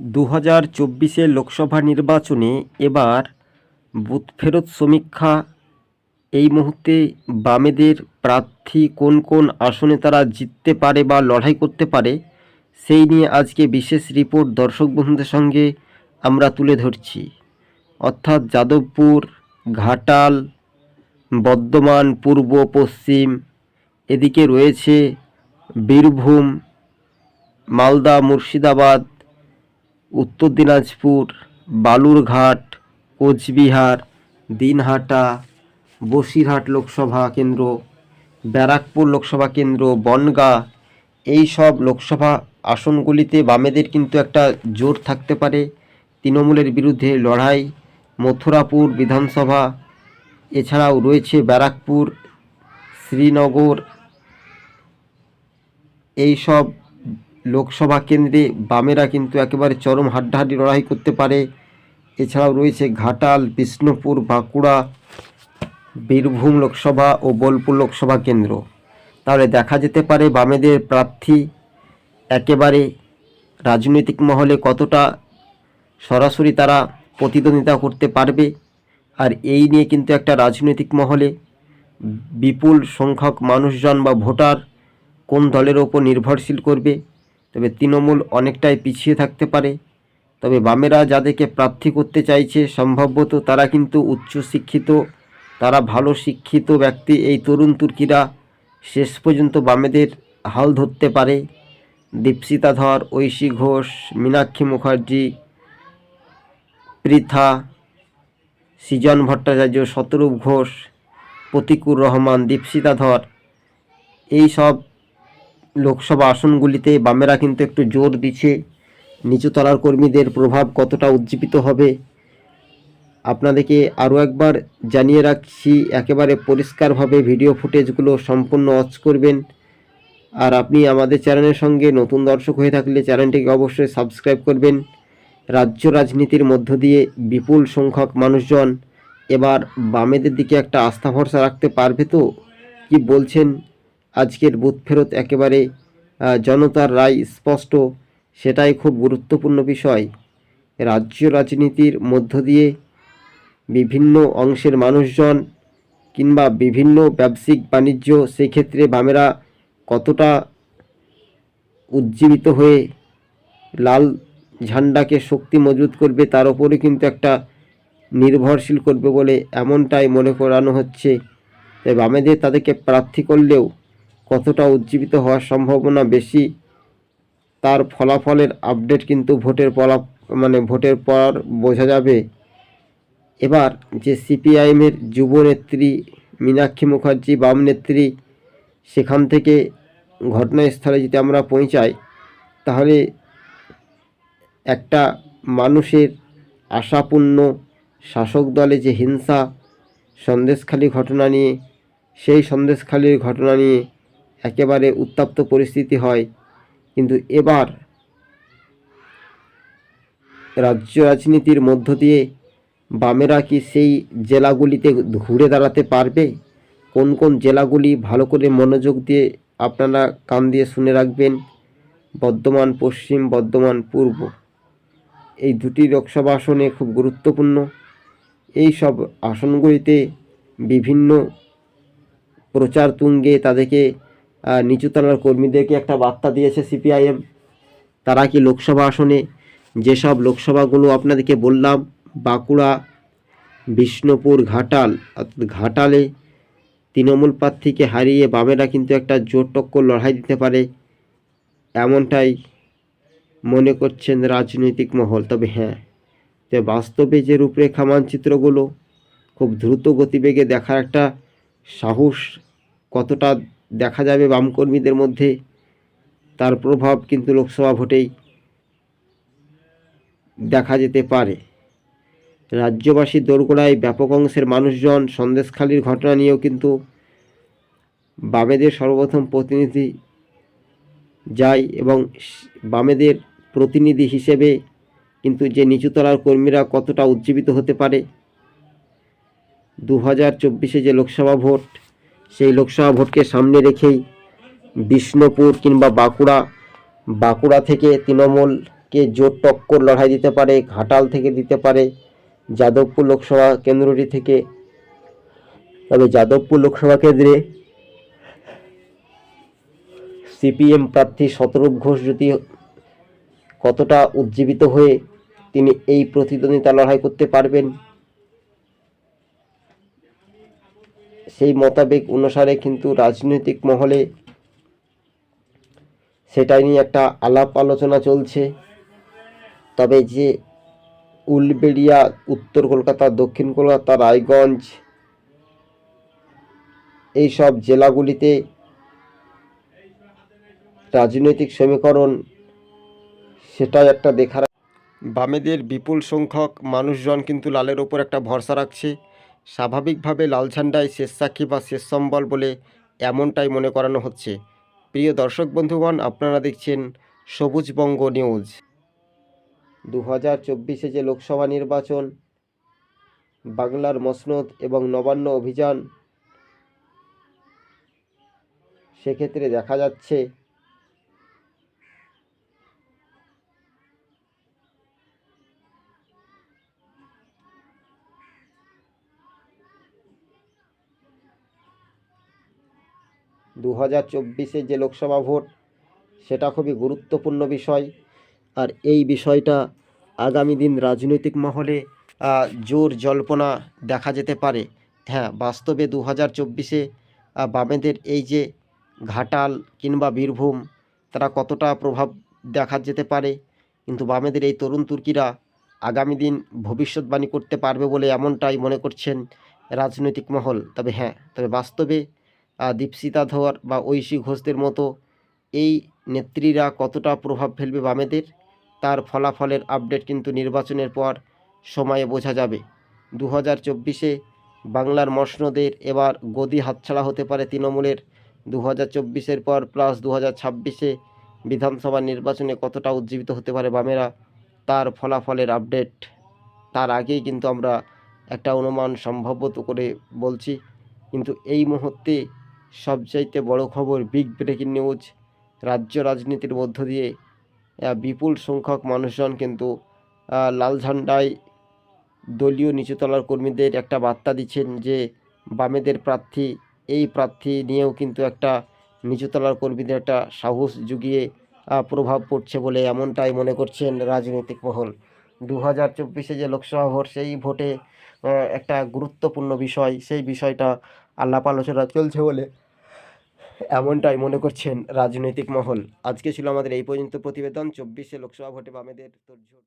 দু হাজার চব্বিশের লোকসভা নির্বাচনে এবার বুথ ফেরত সমীক্ষা। এই মুহূর্তে বামেদের প্রার্থী কোন কোন আসনে তারা জিততে পারে বা লড়াই করতে পারে, সেই নিয়ে আজকে বিশেষ রিপোর্ট দর্শক বন্ধুদের সঙ্গে আমরা তুলে ধরছি। অর্থাৎ যাদবপুর, ঘাটাল, বর্ধমান, পূর্ব, পশ্চিম, এদিকে রয়েছে বীরভূম, মালদা, মুর্শিদাবাদ উত্তর দিনাজপুর, বালুরঘাট, কোচবিহার, দিনহাটা, বসিরহাট লোকসভা কেন্দ্র, ব্যারাকপুর লোকসভা কেন্দ্র, বনগাঁ, এই সব লোকসভা আসনগুলিতে বামেদের কিন্তু একটা জোর থাকতে পারে। তৃণমূলের বিরুদ্ধে লড়াই, মথুরাপুর বিধানসভা, এছাড়াও রয়েছে ব্যারাকপুর, শ্রীনগর, এই সব লোকসভা কেন্দ্রে বামেরা কিন্তু একেবারে চরম হাড্ডাহাড্ডি লড়াই করতে পারে। এছাড়াও রয়েছে ঘাটাল, বিষ্ণুপুর, বাঁকুড়া, বীরভূম লোকসভা ও বোলপুর লোকসভা কেন্দ্র। তাহলে দেখা যেতে পারে বামেদের প্রার্থী একেবারে রাজনৈতিক মহলে কতটা সরাসরি তারা প্রতিদ্বন্দ্বিতা করতে পারবে। আর এই নিয়ে কিন্তু একটা রাজনৈতিক মহলে বিপুল সংখ্যক মানুষজন বা ভোটার কোন দলের ওপর নির্ভরশীল করবে? তবে তৃণমূল অনেকটাই পিছিয়ে থাকতে পারে। তবে বামেরা যাদেরকে প্রার্থী করতে চাইছে, সম্ভবত তারা কিন্তু উচ্চশিক্ষিত, তারা ভালো শিক্ষিত ব্যক্তি। এই তরুণ তুর্কিরা শেষ পর্যন্ত বামেদের হাল ধরতে পারে। দীপসিতা ধর, ঐশী ঘোষ, মীনাক্ষী মুখার্জি, পৃথা, সৃজন ভট্টাচার্য, শতরূপ ঘোষ, প্রতিকুর রহমান দীপসিতা ধর, এই সব লোকসভা আসনগুলিতে বামেরা কিন্তু একটু জোর দিচ্ছে। নিচুতলার কর্মীদের প্রভাব কতটা উজ্জীবিত হবে? আপনাদেরকে আরও একবার জানিয়ে রাখছি, একেবারে পরিষ্কারভাবে ভিডিও ফুটেজগুলো সম্পূর্ণ অচ করবেন। আর আপনি আমাদের চ্যানেলের সঙ্গে নতুন দর্শক হয়ে থাকলে চ্যানেলটিকে অবশ্যই সাবস্ক্রাইব করবেন। রাজ্য রাজনীতির মধ্য দিয়ে বিপুল সংখ্যক মানুষজন এবার বামেদের দিকে একটা আস্থা ভরসা রাখতে পারবে তো? কি বলছেন আজকের বুথ ফেরত একেবারে জনতার রায় স্পষ্ট, সেটাই খুব গুরুত্বপূর্ণ বিষয়। রাজ্য রাজনীতির মধ্য দিয়ে বিভিন্ন অংশের মানুষজন কিংবা বিভিন্ন ব্যবসায়িক বাণিজ্য, সেক্ষেত্রে বামেরা কতটা উজ্জীবিত হয়ে লাল ঝান্ডাকে শক্তি মজবুত করবে, তার উপরে কিন্তু একটা নির্ভরশীল করবে বলে এমনটাই মনে করানো হচ্ছে। তাই বামেদের তাদেরকে প্রার্থী করলেও কতটা উজ্জীবিত হওয়ার সম্ভাবনা বেশি, তার ফলাফলের আপডেট কিন্তু ভোটের ফলা মানে ভোটের পর বোঝা যাবে। এবার যে সিপিআইএমের যুব নেত্রী মীনাক্ষী মুখার্জি, বাম নেত্রী, সেখান থেকে ঘটনাস্থলে যদি আমরা পৌঁছাই, তাহলে একটা মানুষের আশাপূর্ণ শাসক দলে যে হিংসা, সন্দেশখালী ঘটনা নিয়ে, সেই সন্দেশখালীর ঘটনা নিয়ে একেবারে উত্তপ্ত পরিস্থিতি হয়। কিন্তু এবার রাজ্য রাজনীতির মধ্য দিয়ে বামেরা কি সেই জেলাগুলিতে ঘুরে দাঁড়াতে পারবে? কোন কোন জেলাগুলি ভালো করে মনোযোগ দিয়ে আপনারা কান দিয়ে শুনে রাখবেন? বর্ধমান, পশ্চিম, বর্ধমান, পূর্ব। এই দুটি লোকসভা আসনে খুব গুরুত্বপূর্ণ। এই সব আসনগুলিতে বিভিন্ন প্রচার তুঙ্গে তাদেরকে নিচুতলার কর্মীদেরকে একটা বার্তা দিয়েছে সিপিআইএম। তারা কি লোকসভা আসনে? যেসব লোকসভাগুলো আপনাদেরকে বললাম, বাঁকুড়া, বিষ্ণুপুর, ঘাটাল, অর্থাৎ ঘাটালে তৃণমূল প্রার্থীকে হারিয়ে বামেরা কিন্তু একটা জোর টক্কর লড়াই দিতে পারে, এমনটাই মনে করছেন রাজনৈতিক মহল। তবে হ্যাঁ তবে বাস্তবে যে রূপরেখা মানচিত্রগুলো খুব দ্রুত গতিবেগে দেখার একটা সাহস কতটা দেখা যাবে বামকর্মীদের মধ্যে। তার প্রভাব কিন্তু লোকসভা ভোটেই দেখা যেতে পারে। রাজ্যবাসীর দোরগোড়ায় ব্যাপক অংশের মানুষজন সন্দেশখালির ঘটনা নিয়েও কিন্তু বামেদের সর্বপ্রথম প্রতিনিধি যায় এবং বামেদের প্রতিনিধি হিসেবে কিন্তু যে নিচুতলার কর্মীরা কতটা উজ্জীবিত হতে পারে। দু হাজার চব্বিশে যে লোকসভা ভোট সেই লোকসভা ভোটকে সামনে রেখেই বিষ্ণুপুর কিংবা বাঁকুড়া বাঁকুড়া থেকে তৃণমূলকে জোর টক্কর লড়াই দিতে পারে, ঘাটাল থেকে দিতে পারে, যাদবপুর লোকসভা কেন্দ্রটি থেকে। তবে যাদবপুর লোকসভা কেন্দ্রে সিপিএম প্রার্থী শতরূপ ঘোষ যদি কতটা উজ্জীবিত হয়ে তিনি এই প্রতিদ্বন্দ্বিতা লড়াই করতে পারবেন সেই মোতাবেক অনুসারে কিন্তু রাজনৈতিক মহলে সেটাই নিয়ে একটা আলাপ আলোচনা চলছে। তবে যে উলবেড়িয়া, উত্তর কলকাতা, দক্ষিণ কলকাতা, রায়গঞ্জ এই সব জেলাগুলিতে রাজনৈতিক সমীকরণ সেটাই একটা দেখার বামেদের বিপুল সংখ্যক মানুষজন কিন্তু লালের ওপর একটা ভরসা রাখছে। স্বাভাবিকভাবে লাল ঝান্ডায় শেষ সাক্ষী বা শেষ সম্বল বলে এমনটাই মনে করানো হচ্ছে। প্রিয় দর্শক বন্ধুগণ, আপনারা দেখছেন সবুজবঙ্গ নিউজ। দু হাজার চব্বিশে যে লোকসভা নির্বাচন, বাংলার মসনদ এবং নবান্ন অভিযান, সেক্ষেত্রে দেখা যাচ্ছে দু হাজার চব্বিশে যে লোকসভা ভোট, সেটা খুবই গুরুত্বপূর্ণ বিষয়। আর এই বিষয়টা আগামী দিন রাজনৈতিক মহলে জোর জল্পনা দেখা যেতে পারে। হ্যাঁ বাস্তবে দু হাজার চব্বিশে বামেদের এই যে ঘাটাল কিংবা বীরভূম, তারা কতটা প্রভাব দেখা যেতে পারে? কিন্তু বামেদের এই তরুণ তুর্কিরা আগামী দিন ভবিষ্যৎবাণী করতে পারবে বলে এমনটাই মনে করছেন রাজনৈতিক মহল। তবে হ্যাঁ তবে বাস্তবে আহ, দীপশিতা ধর বা ঐশী ঘোষদের মতো এই নেত্রীরা কতটা প্রভাব ফেলবে বামেদের? তার ফলাফলের আপডেট কিন্তু নির্বাচনের পর সময়ে বোঝা যাবে। দু হাজার চব্বিশে বাংলার মসনদের এবার গদি হাতছাড়া হতে পারে তৃণমূলের। দু হাজার চব্বিশের পর প্লাস দু হাজার ছাব্বিশে বিধানসভা নির্বাচনে কতটা উজ্জীবিত হতে পারে বামেরা? তার ফলাফলের আপডেট তার আগেই কিন্তু আমরা একটা অনুমান সম্ভবত করে বলছি। কিন্তু এই মুহূর্তে সবচাইতে বড় খবর বিগ ব্রেকিং নিউজ রাজ্য রাজনীতির মধ্য দিয়ে বিপুল সংখ্যক মানুষজন কিন্তু লাল ঝান্ডায় দলীয় নিচুতলার কর্মীদের একটা বার্তা দিচ্ছেন যে, বামেদের প্রার্থী, এই প্রার্থী নিয়েও কিন্তু একটা নিচুতলার কর্মীদের একটা সাহস জুগিয়ে প্রভাব পড়ছে বলে এমনটাই মনে করছেন রাজনৈতিক মহল। দু হাজার চব্বিশে যে লোকসভা ভোট, সেই ভোটে একটা গুরুত্বপূর্ণ বিষয়, সেই বিষয়টা আলাপ আলোচনা চলছে বলে এমনটাই মনে করছেন রাজনৈতিক মহল। আজকে ছিল আমাদের এই পর্যন্ত প্রতিবেদন। চব্বিশে লোকসভা ভোটে বামেদের তোড়জোড়।